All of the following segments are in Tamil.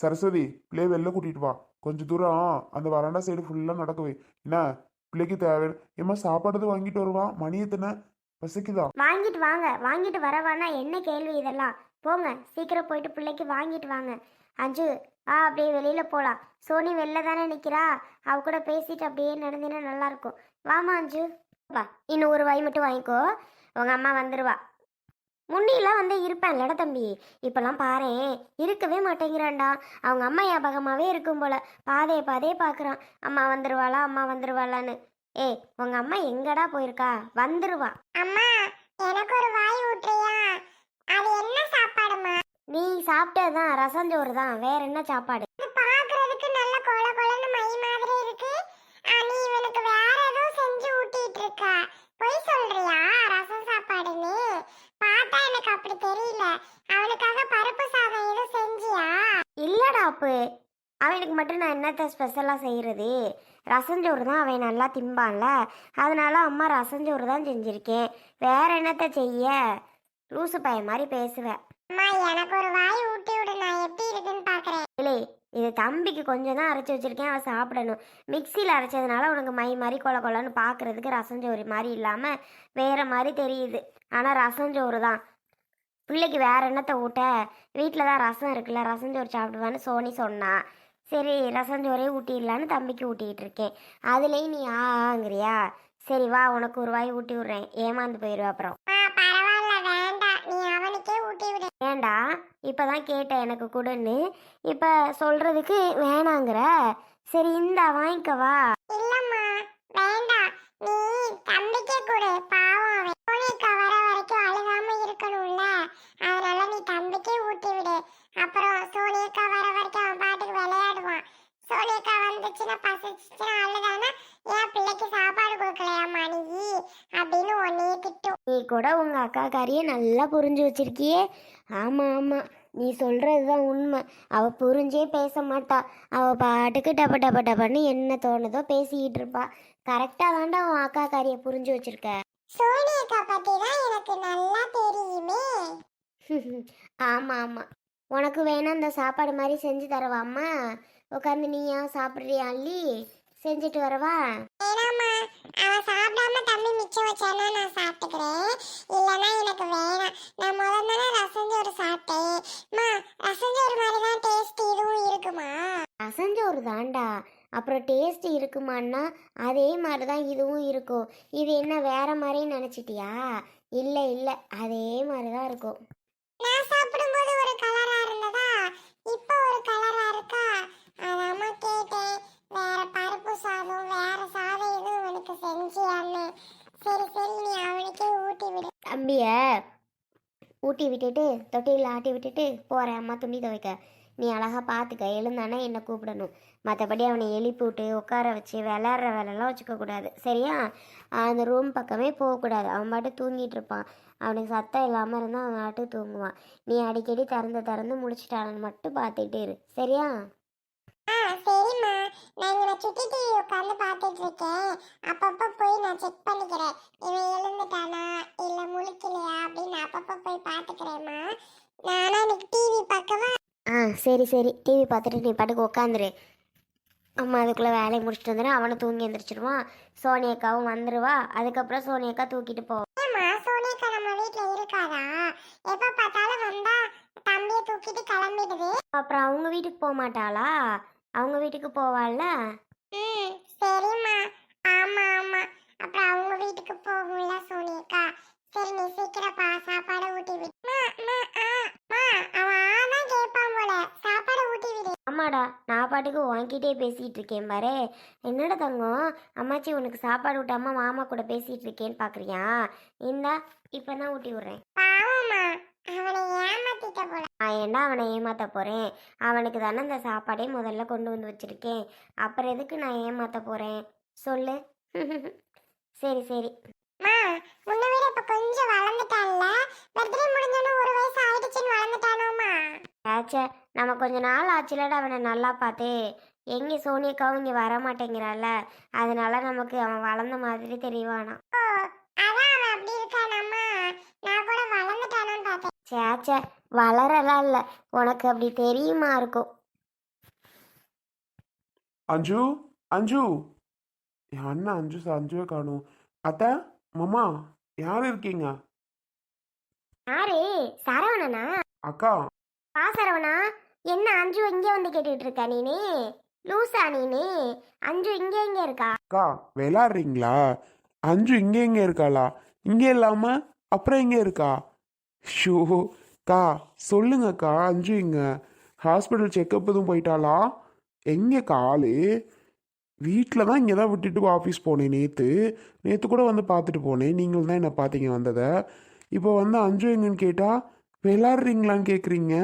சரஸ்வதி பிள்ளைய வெளில கூட்டிட்டு வா. கொஞ்ச தூரம் அந்த வராண்டா சைடு ஃபுல்லாக நடக்கவே என்ன? பிள்ளைக்கு தேவை. ஏமா சாப்பாடு வாங்கிட்டு வருவா? மணி எத்தனை? பசிக்குதா? வாங்கிட்டு வாங்க. வாங்கிட்டு வரவானா என்ன கேள்வி இதெல்லாம்? போங்க. சீக்கிரம் போயிட்டு பிள்ளைக்கு வாங்கிட்டு வாங்க. அஞ்சு ஆ அப்படியே வெளியில போலாம் சோனி வெளில தானே நிற்கிறா அவ கூட பேசிட்டு அப்படியே நடந்தினா நல்லா இருக்கும். வாமா அஞ்சு. வா. இன்னும் ஒரு வாய் மட்டும் வாங்கிக்கோ. உங்க அம்மா வந்துருவா. முன்னிலாம் வந்து இருப்பேன்லடா தம்பி? இப்பெல்லாம் பாரேன் இருக்கவே மாட்டேங்கிறான்டா. அவங்க அம்மா ஞாபகமாவே இருக்கும் போல. பாதையை பாதையே பார்க்குறான் அம்மா வந்துருவாளா அம்மா வந்துருவாளான்னு. ஏய் உங்க அம்மா எங்கடா போயிருக்கா? வந்துருவா. அம்மா எனக்கு ஒரு வாய் ஊட்டுறியா? அது என்ன சாப்பாடுமா? நீ சாப்பிட்டதுதான் ரசஞ்சோறு தான் வேற என்ன சாப்பாடு இது பாக்குறதுக்கு நல்ல கொல கொலன்னு மை மாதிரி இருக்கு ஆ, நீ இவனுக்கு வேற ஏதோ செஞ்சு ஊட்டிட்டு இருக்க பொய் சொல்றியா ரசம் சாப்பாடுன்னு பார்த்தா எனக்கு அப்படி தெரியல அவனுக்காக பருப்பு சாதம் எதுவும் செஞ்சியா அப்பு அவனுக்கு மட்டும் நான் என்னத்த ஸ்பெஷலாக செய்கிறது ரசஞ்சோறு தான் அவன் நல்லா திம்பான்ல. அதனால அம்மா ரசஞ்சோறு தான் செஞ்சுருக்கேன். வேற என்னத்த செய்ய? லூசு பையன் மாதிரி பேசுவேன் அம்மா எனக்கு ஒரு வாய் ஊட்டி விடு. நான் எப்படி இருக்குன்னு பாக்குறேன். இல்லை இது தம்பிக்கு கொஞ்சம் தான் அரைச்சி வச்சிருக்கேன். அவன் சாப்பிடணும். மிக்சியில் அரைச்சதுனால உனக்கு மை மாதிரி கொல கொலன்னு பார்க்கறதுக்கு ரசஞ்சோறு மாதிரி இல்லாமல் வேற மாதிரி தெரியுது. ஆனால் ரசஞ்சோறு தான். பிள்ளைக்கு வேற என்னத்தை ஊட்ட? வீட்டில் தான் ரசம் இருக்குல்ல ரசஞ்சோறு சாப்பிடுவான்னு சோனி சொன்னா. சரி ரசஞ்சோரே ஊட்டிடலான்னு தம்பிக்கு ஊட்டிகிட்டு இருக்கேன். அதுலேயும் நீ ஆங்கிறியா? சரி வா உனக்கு ஒரு வாய் ஊட்டி விட்றேன். ஏமாந்து போயிடுவா அப்புறம். வேண்டாம். ஏண்டா? இப்போ தான் கேட்டேன் எனக்கு கொடுன்னு. இப்போ சொல்கிறதுக்கு வேணாங்கிற. சரி இந்தா வாங்கிக்கவா? இல்லம்மா வேண்டாம் நீ தம்பிக்கே கொடு பாவம் அவன் சோனிக்கா வர வரைக்கும் அழுகாம இருக்கணும்ல அதனால நீ தம்பிக்கே ஊட்டி விடு அப்புறம் சோனியக்கா வர வரைக்கும் அவன் பாட்டுக்கு விளையாடுவான் சோனியக்கா வந்துச்சுன்னா பசிச்சுச்சுன்னா அழுதானா ஏன் பிள்ளைக்கு சாப்பாடு கொடுக்கலையாம்மா நீ அப்படின்னு ஒன்னையே திட்டும் நீ கூட உங்கள் அக்கா காரியை நல்லா புரிஞ்சு வச்சிருக்கியே. ஆமாம் ஆமாம் நீ சொல்கிறது தான் உண்மை. அவள் புரிஞ்சே பேச மாட்டா. அவள் பாட்டுக்கு டப டப டபன்னு என்ன தோணுதோ பேசிக்கிட்டு இருப்பா. கரெக்டாக தாண்டா உன் அக்கா காரியை புரிஞ்சு வச்சிருக்க. சோனியக்கா பத்தி தான் எனக்கு நல்லா தெரியுமே. ஆமாம் ஆமாம் உனக்கு வேணா இந்த சாப்பாடு மாதிரி செஞ்சு தரவாம்மா. உட்காந்து நீயா சாப்பிட்றியா அள்ளி? செஞ்சுட்டு வரவா? வேணாம்மா அவன் சாப்பிடாம தம்பி மிச்சம் வச்சானா நான் சாப்பிட்டுக்கிறேன். இல்லைன்னா எனக்கு வேணாம். நான் முதல்ல ரசஞ்சோறு சாப்பிட்டேன். அம்மா ரசஞ்சோறு மாதிரி தான் டேஸ்ட் இதுவும் இருக்குமா? அசஞ்சோறு தாண்டா. அப்புறம் டேஸ்ட் இருக்குமான்னா அதே மாதிரி தான் இதுவும் இருக்கும். இது என்ன வேற மாதிரி நினச்சிட்டியா? இல்லை இல்லை அதே மாதிரி தான் இருக்கும் நான் சாப்பிடும்போது ஒரு கலரா இருந்ததா இப்போ ஒரு கலரா இருக்கா அதாம்மா கேட்டேன் வேற பருப்பு சாதம் வேற சாதம் எதுவும் உனக்கு செஞ்சியான்னு சரி சரி நீ அவனுக்கே ஊட்டி விடு தம்பிய ஊட்டி விட்டுட்டு தொட்டியில் ஆட்டி விட்டுட்டு போகிறேன் அம்மா துணி துவைக்க. நீ அழகாக பார்த்துக்க எழுந்தானே என்னை கூப்பிடணும்? மற்றபடி அவனை எழுப்பி விட்டு உட்கார வச்சு விளாட்ற வேலைலாம் வச்சுக்கக்கூடாது சரியா? அந்த ரூம் பக்கமே போகக்கூடாது அவன் பாட்டு தூங்கிட்டு இருப்பான். அவனுக்கு சத்தம் இல்லாமல் இருந்தால் அவன் பாட்டு தூங்குவான். நீ அடிக்கடி திறந்து திறந்து முடிச்சிட்டானு மட்டும் பார்த்துக்கிட்டே இரு. சரியா? நான் சுட்டி டிவி உட்காந்து பார்த்துட்டு இருக்கேன் அப்பப்போ போய் நான் செக் பண்ணிக்கிறேன். இவன் எழுந்துட்டானா? இல்லை முழிக்கலையா? அப்படின்னு அப்பப்போ போய் பார்த்துக்கிறேம்மா. நானா இன்னைக்கு டிவி பார்க்கவா? ஆ சரி சரி. டிவி பார்த்துட்டு நீ பாட்டுக்கு உட்காந்துரு. அம்மா அதுக்குள்ளே வேலையை முடிச்சுட்டு வந்துடும் அவனை தூங்கி எந்திரிச்சிடுவான் சோனி அக்காவும் வந்துடுவா அதுக்கப்புறம் சோனி அக்கா தூக்கிட்டு போ. ஏம்மா சோனியக்கா நம்ம வீட்டில் இருக்காதா? எப்போ பார்த்தாலும் வந்தா தம்பியை தூக்கிட்டு கிளம்பிடுது. அப்புறம் அவங்க வீட்டுக்கு போக மாட்டாளா? அவங்க வீட்டுக்கு போவாள்ல ம் சரிம்மா ஆமா ஆமா அப்புறம் அவங்க வீட்டுக்கு போகும்ல சோனியக்கா சரி நீ சீக்கிரம் பா சாப்பாடை ஊட்டி விடு அம்மா, அம்மா, ஆ, அம்மா, அவன் ஆதான் கேட்பான் போல சாப்பாடை ஊட்டி விடு ஆமாடா நான் பாட்டுக்கு உன்கிட்டே பேசிகிட்டு இருக்கேன் பாரு. என்னடா தங்கம்? அம்மாச்சி உனக்கு சாப்பாடு விட்டாம மாமா கூட பேசிகிட்டு இருக்கேன்னு பார்க்குறியா இந்தா இப்போ தான் ஊட்டி விட்றேன். நான் ஏன்டா அவனை ஏமாத்த போகிறேன் அவனுக்கு தானே இந்த சாப்பாடே முதல்ல கொண்டு வந்து வச்சுருக்கேன். அப்புறம் எதுக்கு நான் ஏமாத்த போகிறேன் சொல்லு. சரி சரி. முன்ன விட இப்ப கொஞ்சம் வளர்ந்துட்டான்ல ஆச்சே. நம்ம கொஞ்ச நாள் ஆச்சுலடா அவனை நல்லா பார்த்தே. எங்கே சோனியக்காவும் இங்கே வர மாட்டேங்கிறாள் அதனால நமக்கு அவன் வளர்ந்த மாதிரி தெரியவானா சேச்சே வளரலாம் இல்லை. உனக்கு அப்படி தெரியுமா இருக்கும். அஞ்சு அஞ்சு. என் அண்ணன் அஞ்சு அஞ்சுவே காணும். அத்தை மாமா யார் இருக்கீங்க? யாரு? சரவணனா? அக்கா. பா சரவணா என்ன அஞ்சு இங்கே வந்து கேட்டுட்டு இருக்க நீனே? லூசா நீனே? அஞ்சு இங்கே இங்கே இருக்கா? அக்கா விளாடுறீங்களா அஞ்சு இங்கே எங்கே இருக்காளா? இங்கே இல்லாம அப்புறம் எங்கே இருக்கா? ஷோ கா சொல்லுங்கக்கா அஞ்சு இங்க. ஹாஸ்பிட்டல் செக்கப் எதுவும் போயிட்டாளா? எங்கே காலு? வீட்டில் தான் இங்கே தான் விட்டுட்டு ஆஃபீஸ் போனேன் நேற்று நேற்று கூட வந்து பார்த்துட்டு போனேன். நீங்கள் தான் என்னை பார்த்தீங்க வந்ததை. இப்போ வந்து அஞ்சு எங்கன்னு கேட்டால் விளாடுறீங்களான்னு கேட்குறீங்க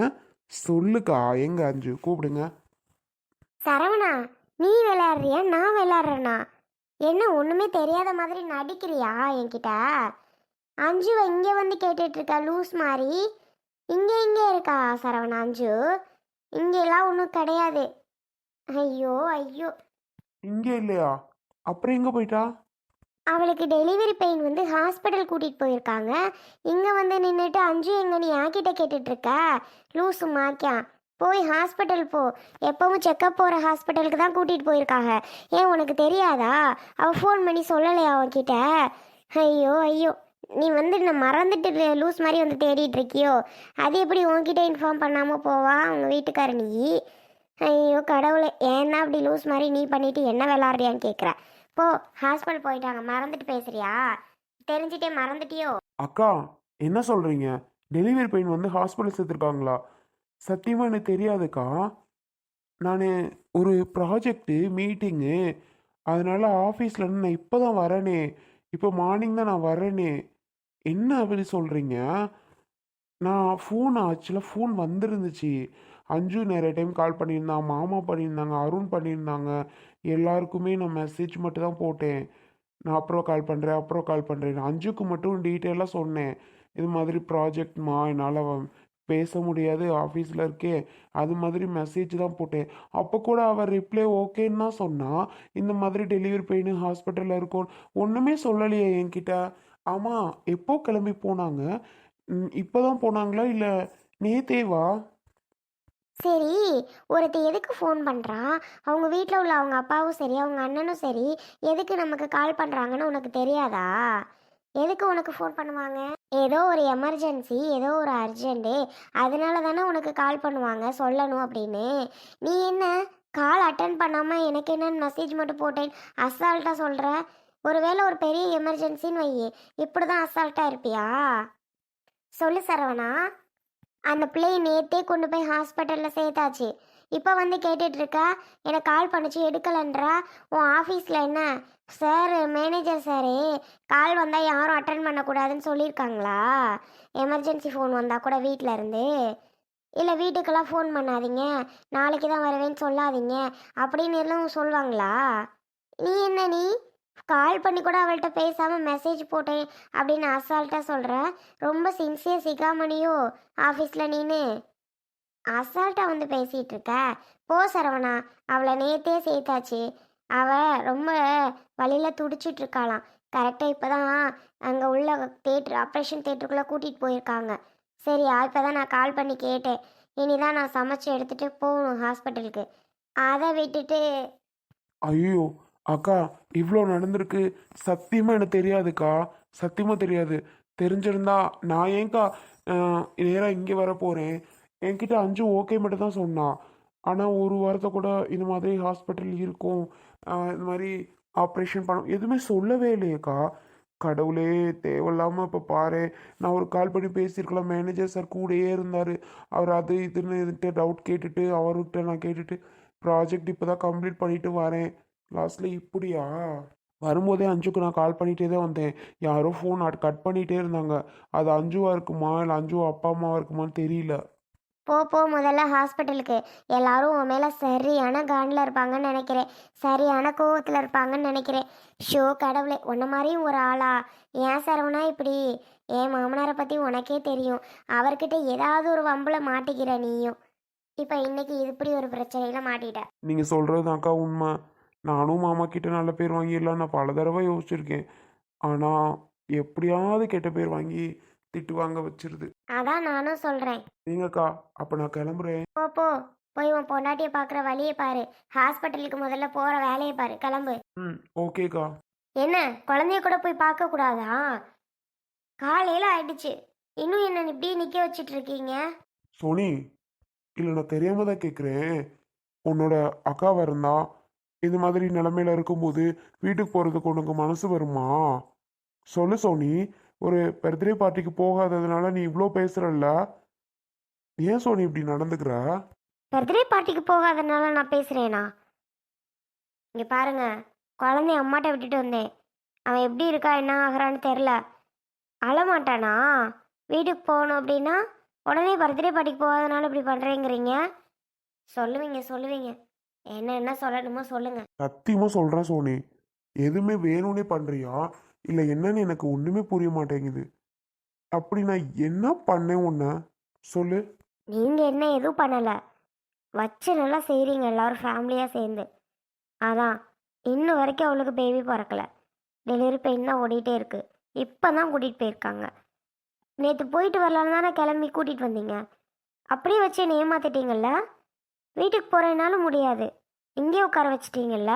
சொல்லுக்கா எங்க அஞ்சு கூப்பிடுங்க. சரவணா நீ விளையாடுறியா? நான் விளையாடுறேனா? என்ன ஒண்ணுமே தெரியாத மாதிரி நடிக்கிறியா என்கிட்ட? அஞ்சு இங்க வந்து கேட்டுட்டு இருக்கா லூஸ் மாதிரி இங்க இங்க இருக்கா சரவணா அஞ்சு? இங்க எல்லாம் ஒன்றும் கிடையாது. ஐயோ ஐயோ. இங்கே இல்லையா? அப்புறம் எங்கே போயிட்டா? அவளுக்கு டெலிவரி பெயின் வந்து ஹாஸ்பிட்டல் கூட்டிகிட்டு போயிருக்காங்க. இங்கே வந்து நின்றுட்டு அஞ்சு எங்கே நீ யாக்கிட்ட கேட்டுட்ருக்க? லூசு மாக்கியா? போய் ஹாஸ்பிட்டல் போ. எப்பவும் செக்கப் போகிற ஹாஸ்பிட்டலுக்கு தான் கூட்டிகிட்டு போயிருக்காங்க. ஏன் உனக்கு தெரியாதா? அவள் ஃபோன் பண்ணி சொல்லலையா அவன்கிட்ட ஐயோ ஐயோ. நீ வந்து நான் மறந்துட்டு லூஸ் மாதிரி வந்து தேடிட்டு இருக்கியோ அது எப்படி உன்கிட்ட இன்ஃபார்ம் பண்ணாமல் போவா? அவங்க வீட்டுக்கார நீ? ஐயோ கடவுளை. ஏன்னா அப்படி லூஸ் மாதிரி நீ பண்ணிவிட்டு என்ன விளாட்றியான்னு கேட்குற போ ஹாஸ்பிட்டல் போயிட்டாங்க. மறந்துட்டு பேசுறியா? தெரிஞ்சிட்டே மறந்துட்டியோ? அக்கா என்ன சொல்கிறீங்க டெலிவரி பெயின் வந்து ஹாஸ்பிட்டல் சேர்த்துருக்காங்களா? சத்தியமாக எனக்கு தெரியாதுக்கா. நான் ஒரு ப்ராஜெக்ட்டு மீட்டிங்கு அதனால் ஆஃபீஸ்லேருந்து நான் இப்போ தான் வரேனே. இப்போ மார்னிங் தான் நான் வரேனே. என்ன அப்படி சொல்கிறீங்க நான் ஃபோன் ஆக்சுவலாக ஃபோன் வந்துருந்துச்சு. அஞ்சு நிறைய டைம் கால் பண்ணியிருந்தாங்க மாமா பண்ணியிருந்தாங்க அருண் பண்ணியிருந்தாங்க. எல்லாருக்குமே நான் மெசேஜ் மட்டும் தான் போட்டேன். நான் அப்புறம் கால் பண்ணுறேன் அப்புறம் கால் பண்ணுறேன் அஞ்சுக்கு மட்டும் டீட்டெயிலாக சொன்னேன். இது மாதிரி ப்ராஜெக்ட்மா என்னால் பேச முடியாது. ஆஃபீஸில் இருக்கே. அது மாதிரி மெசேஜ் தான் போட்டேன். அப்போ கூட அவர் ரிப்ளை ஓகேன்னு தான் சொன்னால் இந்த மாதிரி டெலிவரி பெயின் ஹாஸ்பிட்டலில் இருக்கும். ஒன்றுமே சொல்லலையே என்கிட்ட. ஆமாம் எப்போ கிளம்பி போனாங்க? இப்போ தான் போனாங்களா? இல்லை நேத்தேவா? சரி ஒருத்த எதுக்கு ஃபோன் பண்ணுறா அவங்க வீட்டில் உள்ள அவங்க அப்பாவும் சரி அவங்க அண்ணனும் சரி எதுக்கு நமக்கு கால் பண்ணுறாங்கன்னு உனக்கு தெரியாதா? எதுக்கு உனக்கு ஃபோன் பண்ணுவாங்க? ஏதோ ஒரு எமர்ஜென்சி ஏதோ ஒரு அர்ஜென்ட்டு அதனால தானே உனக்கு கால் பண்ணுவாங்க சொல்லணும் அப்படின்னு. நீ என்ன கால் அட்டன் பண்ணாமல் எனக்கு என்னன்னு மெசேஜ் மட்டும் போட்டேன்? அசால்ட்டாக சொல்கிற ஒருவேளை ஒரு பெரிய எமர்ஜென்சின்னு வையே இப்படி தான் அசால்ட்டாக இருப்பியா? சொல்லு சரவணா. அந்த பிள்ளையை நேத்தே கொண்டு போய் ஹாஸ்பிட்டலில் சேர்த்தாச்சு. இப்போ வந்து கேட்டுட்டு இருக்கா எனக்கு கால் பண்ணிச்சு எடுக்கலன்றா உன் ஆஃபீஸில் என்ன? சார் மேனேஜர் சாரு கால் வந்தால் யாரும் அட்டன் பண்ணக்கூடாதுன்னு சொல்லியிருக்காங்களா? எமர்ஜென்சி ஃபோன் வந்தால் கூட வீட்டில் இருந்து. இல்லை வீட்டுக்கெல்லாம் ஃபோன் பண்ணாதீங்க. நாளைக்கு தான் வருவேன்னு சொல்லாதீங்க. அப்படின்னு எல்லாம் சொல்லுவாங்களா நீ என்ன நீ? கால் பண்ணி கூட அவள்கிட்ட பேசாமல் மெசேஜ் போட்டேன் அப்படின்னு அசால்ட்டாக சொல்கிறேன் ரொம்ப சின்சியர் சிகாமணியோ ஆஃபீஸில் நீனு அசால்ட்டாக வந்து பேசிகிட்டு இருக்க. போ சரவணா அவளை நேத்தே சேர்த்தாச்சு. அவள் ரொம்ப வழியில் துடிச்சிட்டு இருக்காளாம். கரெக்டாக இப்போ தான் அங்கே உள்ள தேட்ரு ஆப்ரேஷன் தேட்டருக்குள்ளே கூட்டிகிட்டு போயிருக்காங்க. சரியா இப்போ தான் நான் கால் பண்ணி கேட்டேன். இனி தான் நான் சமைச்சு எடுத்துகிட்டு போகணும் ஹாஸ்பிட்டலுக்கு அதை விட்டுட்டு ஐயோ அக்கா இவ்வளோ நடந்திருக்கு. சத்தியமாக எனக்கு தெரியாதுக்கா. சத்தியமாக தெரியாது. தெரிஞ்சிருந்தா நான் ஏன்க்கா நேராக இங்கே வர போகிறேன் என்கிட்ட அஞ்சு ஓகே மட்டும் தான் சொன்னான் ஆனால் ஒரு வாரத்தை கூட இந்த மாதிரி ஹாஸ்பிட்டல் இருக்கும். இந்த மாதிரி ஆப்ரேஷன் பண்ண எதுவுமே சொல்லவே இல்லையேக்கா. கடவுளே தேவையில்லாமல் இப்போ பாரு. நான் ஒரு கால் பண்ணி பேசியிருக்கலாம். மேனேஜர் சார் கூடயே இருந்தார். அவர் அது இதுன்னு இதுன்ட்டு டவுட் கேட்டுட்டு அவர்கிட்ட நான் கேட்டுட்டு ப்ராஜெக்ட் இப்போ தான் கம்ப்ளீட் பண்ணிட்டு வரேன். லாஸ்ட்ல இப்படியா? வரும்போதே அஞ்சுக்கு நான் கால் பண்ணிட்டே தான் வந்தேன். யாரோ ஃபோன் கட் பண்ணிகிட்டே இருந்தாங்க. அது அஞ்சுவா இருக்குமா? இல்லை அஞ்சுவா அப்பா அம்மாவா இருக்குமான்னு தெரியல. போ போ முதல்ல ஹாஸ்பிட்டலுக்கு எல்லாரும் உன் மேலே சரியான காண்டில் இருப்பாங்கன்னு நினைக்கிறேன். சரியான கோவத்தில் இருப்பாங்கன்னு நினைக்கிறேன். ஷோ கடவுளே உன்ன மாதிரியும் ஒரு ஆளா? ஏன் சரவணா இப்படி? என் மாமனாரை பற்றி உனக்கே தெரியும். அவர்கிட்ட ஏதாவது ஒரு வம்புல மாட்டிக்கிற நீயும். இப்போ இன்னைக்கு இப்படி ஒரு பிரச்சனையில மாட்டிட்ட. நீங்கள் சொல்கிறது தான்க்கா உண்மை. நானும் மாமா கிட்ட நல்ல பேர் வாங்கிடலாம் நான் பல தடவை யோசிச்சிருக்கேன். ஆனால் எப்படியாவது கெட்ட பேர் வாங்கி திட்டு வாங்க வச்சிருது. அதான் நானும் சொல்கிறேன் நீங்கக்கா அப்போ நான் கிளம்புறேன். போ போ. போய் உன் பொண்டாட்டியை பார்க்குற வழியை பாரு. ஹாஸ்பிட்டலுக்கு முதல்ல போகிற வேலையை பாரு. கிளம்பு. ம் ஓகேக்கா. என்ன? குழந்தைய கூட போய் பார்க்க கூடாதா? காலையில் ஆயிடுச்சு. இன்னும் என்ன இப்படியே நிற்க வச்சிட்டு இருக்கீங்க? சோனி இல்லை நான் தெரியாம தான் கேட்குறேன் உன்னோட அக்கா இருந்தா இந்த மாதிரி நிலமையில இருக்கும்போது வீட்டுக்கு போகிறதுக்கு உனக்கு மனசு வருமா? சொல்லு சோனி. ஒரு பர்த்டே பார்ட்டிக்கு போகாததுனால நீ இவ்வளோ பேசுறல்ல. ஏன் சோனி இப்படி நடந்துக்கிற? பர்த்டே பார்ட்டிக்கு போகாதனால நான் பேசுகிறேனா இங்கே பாருங்க. குழந்தைய அம்மாட்ட விட்டுட்டு வந்தேன். அவன் எப்படி இருக்கா என்ன ஆகிறான்னு தெரில அழமாட்டானா? வீட்டுக்கு போகணும் அப்படின்னா உடனே பர்த்டே பார்ட்டிக்கு போகாதனால இப்படி பண்ணுறேங்கிறீங்க சொல்லுவீங்க சொல்லுவீங்க. என்ன என்ன சொல்லணுமோ சொல்லுங்கள் சத்தியமா சொல்கிறேன் சோனி. எதுவுமே வேணும்னே பண்ணுறியா இல்லை என்னன்னு எனக்கு ஒன்றுமே புரிய மாட்டேங்குது. அப்படி நான் என்ன பண்ணேன் உன்னை? சொல்லு. நீங்கள் என்ன எதுவும் பண்ணலை. வச்சு நல்லா செய்கிறீங்க எல்லாரும் ஃபேமிலியாக சேர்ந்து. அதான் இன்னும் வரைக்கும் அவளுக்கு பேபி பிறக்கல. டெலிவரி பெயின் தான் ஓடிட்டே இருக்கு. இப்போ தான் கூட்டிகிட்டு போயிருக்காங்க. நேற்று போயிட்டு வரலான்னு தானே கிளம்பி கூட்டிகிட்டு வந்தீங்க? அப்படியே வச்சு என்னை ஏமாத்திட்டீங்கல்ல? வீட்டுக்கு போகிறேனாலும் முடியாது. இங்கேயே உட்கார வச்சிட்டீங்கல்ல?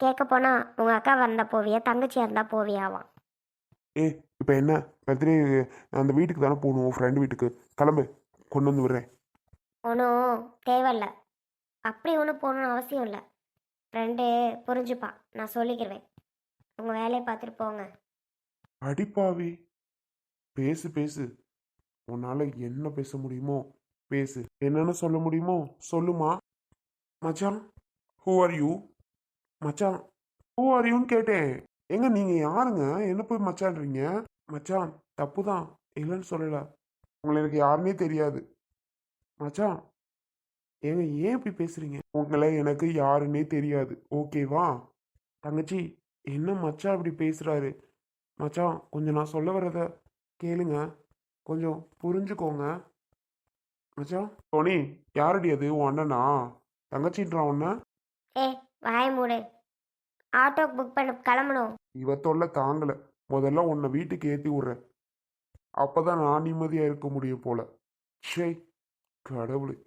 கேட்க போனால் உங்கள் அக்கா வந்தா போவியா? தங்கச்சியாக இருந்தால் போவியாவாம் ஏ இப்போ என்ன? பர்த்டே அந்த வீட்டுக்கு தானே போகணும் ஃப்ரெண்டு வீட்டுக்கு. கிளம்பு. கொண்டு வந்து விடுறேன். ஒன்றும் தேவையில்ல. அப்படி ஒன்றும் போகணுன்னு அவசியம் இல்லை. ஃப்ரெண்டு புரிஞ்சுப்பான் நான் சொல்லிக்கிறேன் உங்கள் வேலையை பார்த்துட்டு போங்க. அடிப்பாவி பேசு பேசு. உன்னால என்ன பேச முடியுமோ பேசு. என்னன்னு சொல்ல முடியுமோ? சொல்லுமா? மச்சான் ஹூ ஆர் யூ மச்சான் ஹூ ஆர் யூன்னு கேட்டேன். எங்க நீங்க யாருங்க? என்ன போய் மச்சான்றீங்க? மச்சான் தப்பு தான் இல்லைன்னு சொல்லல. உங்களை எனக்கு யாருன்னே தெரியாது. மச்சான் ஏங்க ஏன் இப்படி பேசுறீங்க? உங்களை எனக்கு யாருன்னே தெரியாது. ஓகேவா தங்கச்சி என்ன மச்சான் அப்படி பேசுறாரு? மச்சான் கொஞ்சம் நான் சொல்ல வர்றத கேளுங்க. கொஞ்சம் புரிஞ்சுக்கோங்க. மச்சான்? டோனி யாரடி அது? உன் அண்ணனா? தங்கச்சின்றான் உன்ன? ஏ வாய மூடு. ஆட்டோக்கு புக் பண்ண கிளம்பணும். இவ தொல்லை தாங்கல. முதல்ல உன்னை வீட்டுக்கு ஏற்றி விட்றேன். அப்பதான் நான் நிம்மதியாக இருக்க முடியும் போல. ஷே கடவுளே.